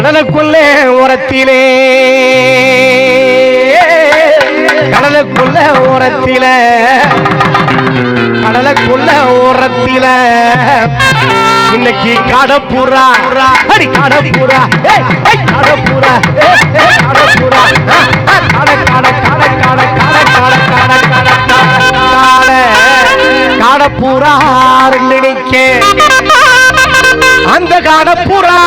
கடலுக்குள்ளே உரத்திலே கடலுக்குள்ள உரத்தில கடலுக்குள்ள உரத்தில இன்னைக்கு கடப்புறா அடி கடப்புறா கடப்புறா கடப்புறா கட கட கட கட கட கட கட கட கட கடப்புறா நினைக்க அந்த காடப்புறா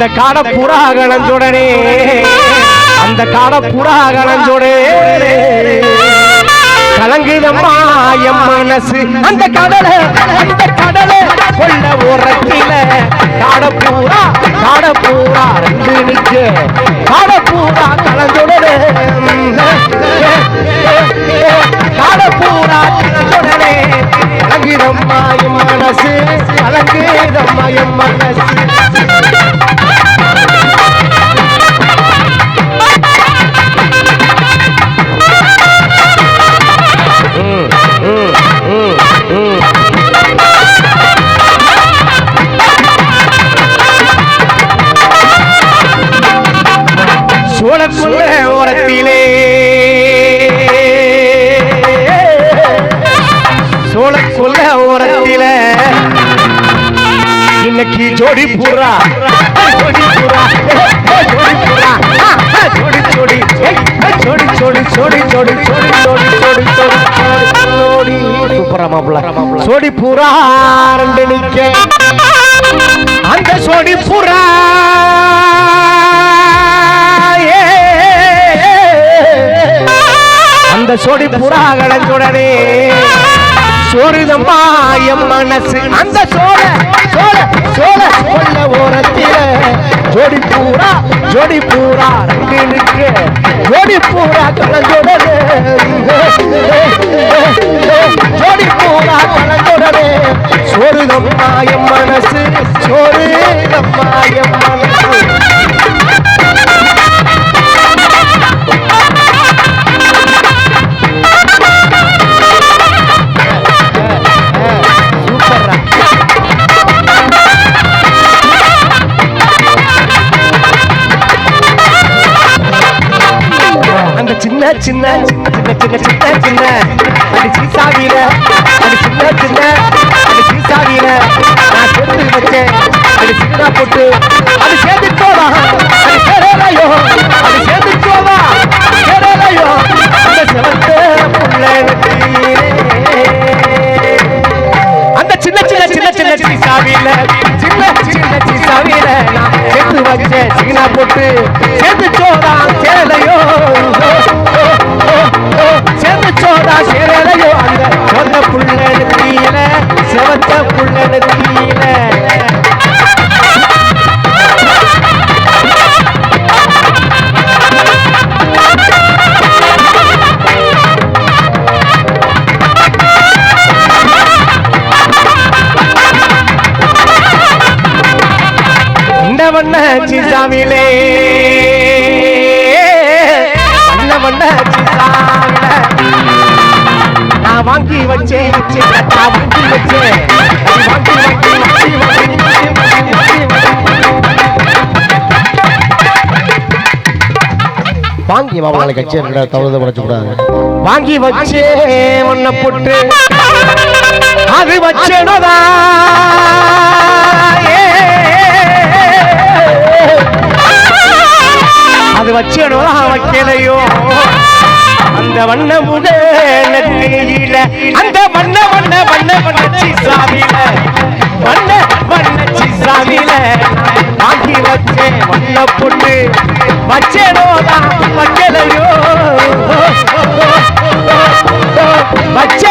அந்த காட புறா கலஞ்சுடனே அந்த காட புறா கலஞ்சுடனே கலங்குதம்மா மனசு. அந்த கடலை அந்த கடலை கொள்ள உரத்தில. காட பூரா காட பூரா ரெண்டு நிக்கு. காட பூரா கலஞ்சுடனே. காட பூரா கலஞ்சுடனே. கலங்குதம்மா மனசு கலங்குதம்மா மனசு. ஜோடி பூரா ஜோடி பூரா ஜோடி பூரா ஜோடி ஜோடி ஜோடி ஜோடி ஜோடி ஜோடி ஜோடி ஜோடி ஜோடி ஜோடி ஜோடி சூப்பரா மாப்பிள்ள சோடி பூரா ரெண்டு நிக்க அந்த சோடி புறா அந்த சோடி புறா கலந்துடனே சோறுதம்மா என் மனசு. அந்த சோழ சோழ சோழ சொல்ல ஓரத்தில. ஜோடி பூரா ஜோடி பூரா ரெண்டு நிற்கு ஜோடி பூரா கலந்துடனே ஜோடி பூரா கலந்துடனே சோறுதம்மா என் மனசு. சின்ன சின்ன சின்ன சின்ன சின்ன. சின்ன அது சீசாவில அது சின்ன சின்ன. அது சீசாவில நான் சேர்த்து வச்சேன். அது சின்ன போட்டு அது சேர்த்து அது சேரலையோ? அது சேர்த்து சேரலையோ? அந்த சிவந்த அந்த சின்ன சின்ன சின்ன சின்ன சீசாவில சின்ன சின்ன சீசாவில நான் சேர்த்து வச்ச சீனா போட்டு சேர்த்து சோதா சேலையோ சேர்த்து சோதா சேலையோ அந்த சொந்த புள்ள தீயில செவத்த புள்ள தீயில வாங்கி மாப்பிள்ளை கட்சி இருக்கிற படைச்சக்கூடாது வாங்கி வச்சே ஒன்ன போட்டு. அது வச்சேனோதா அது வச்சேனோதா வைக்கலையோ அந்த வண்ண முக நெத்தியில அந்த வண்ண வண்ணச்சி சாமியில வண்ண வண்ணச்சி சாமியில வாங்கி வச்சே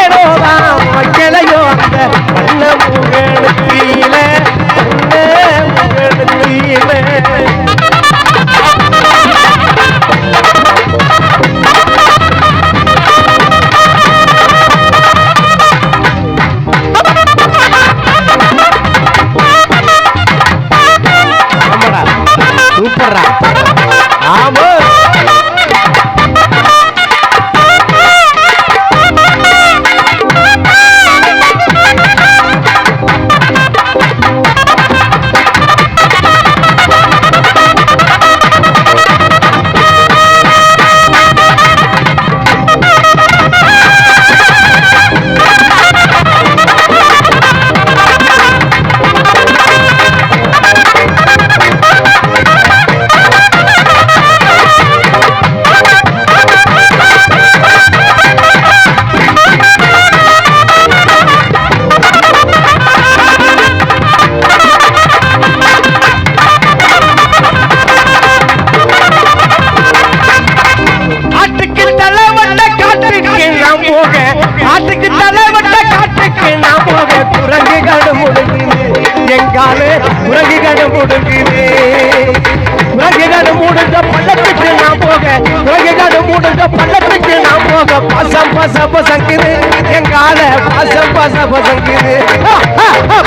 பச பசங்குது எங்கால பசம் பச பசங்குது ஆ,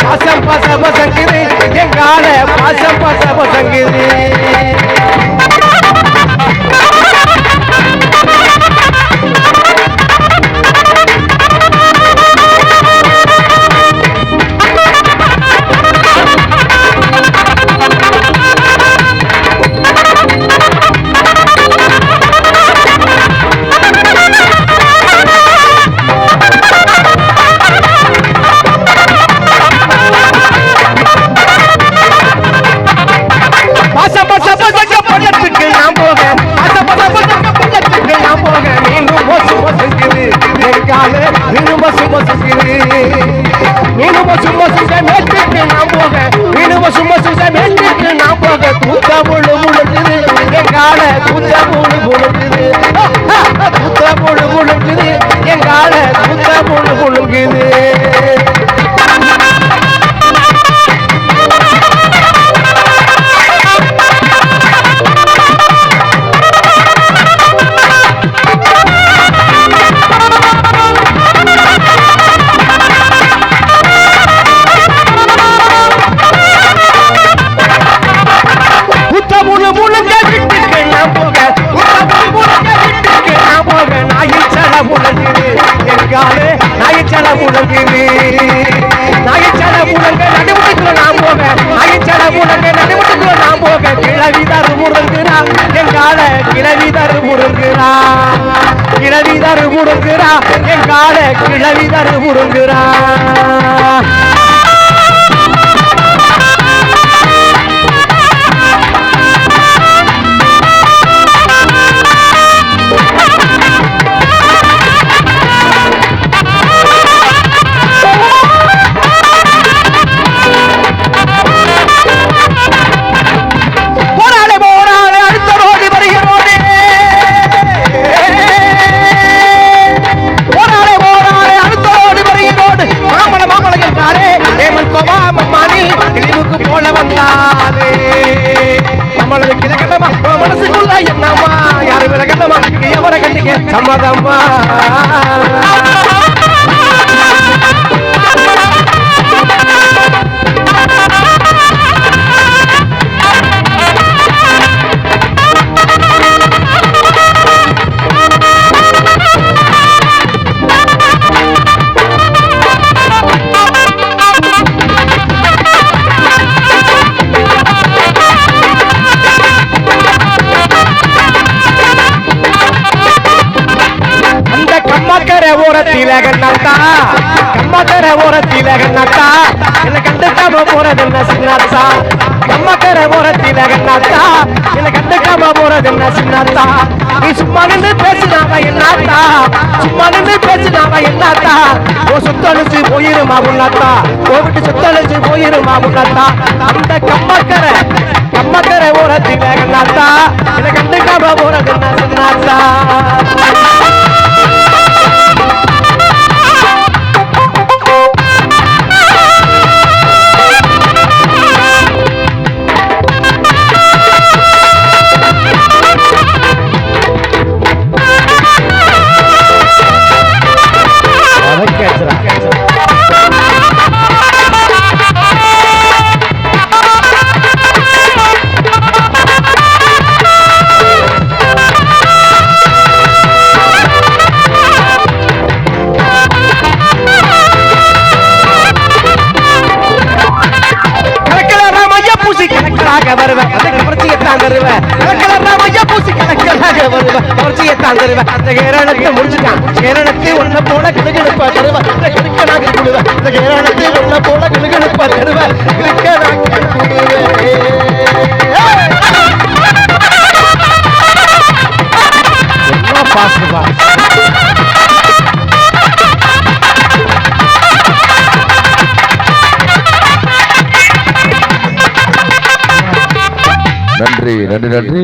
பசம் பச பசங்குது எங்கால பசம் பச பசங்குது கால கிழவி தரு முருங்குறா கிழவி தரு முருங்குறா என் கால கிழவி தரு முருங்குறா கிழிவுக்கு போல வந்தாலே. நம்மளது கிழக்கட்டமா மனசுக்குள்ள என்னம்மா? யாரு விலகட்டமா எவரை கண்டிக்க சம்மதம்மா? ஓரத்தில கண்ணாத்தா கம்மாக்கரை ஓரத்தில கண்ணாத்தா என்ன கண்டுக்காம போறது என்ன சின்னாத்தா? கம்மாக்கரை ஓரத்தில கண்ணாத்தா என்ன கண்டுக்காம போறது என்ன சின்னாத்தா? நீ சும்மா நின்று பேசினாவ என்னாத்தா? சும்மா நின்று பேசினாவ என்னாத்தா? ஓ சுத்தழிச்சு போயிருமா முன்னாத்தா கோவிட்டு சுத்தழிச்சு போயிருமா முன்னாத்தா அந்த கம்மாக்கரை கம்மாக்கரை ஓரத்தில கண்ணாத்தா என்ன கண்டுக்காம போறது என்ன சின்னாத்தா? கணக்கலாக தருவேன் அந்த கேரணத்தை முடிச்சுட்டான் கேரணத்தை ஒன்ன போல கிடுகிடுப்பா தருவேன் இந்த கேரணத்தை ஒன்ன போல கிடுகிடுப்பா தருவேன் பாசுபா நன்றி நன்றி நன்றி.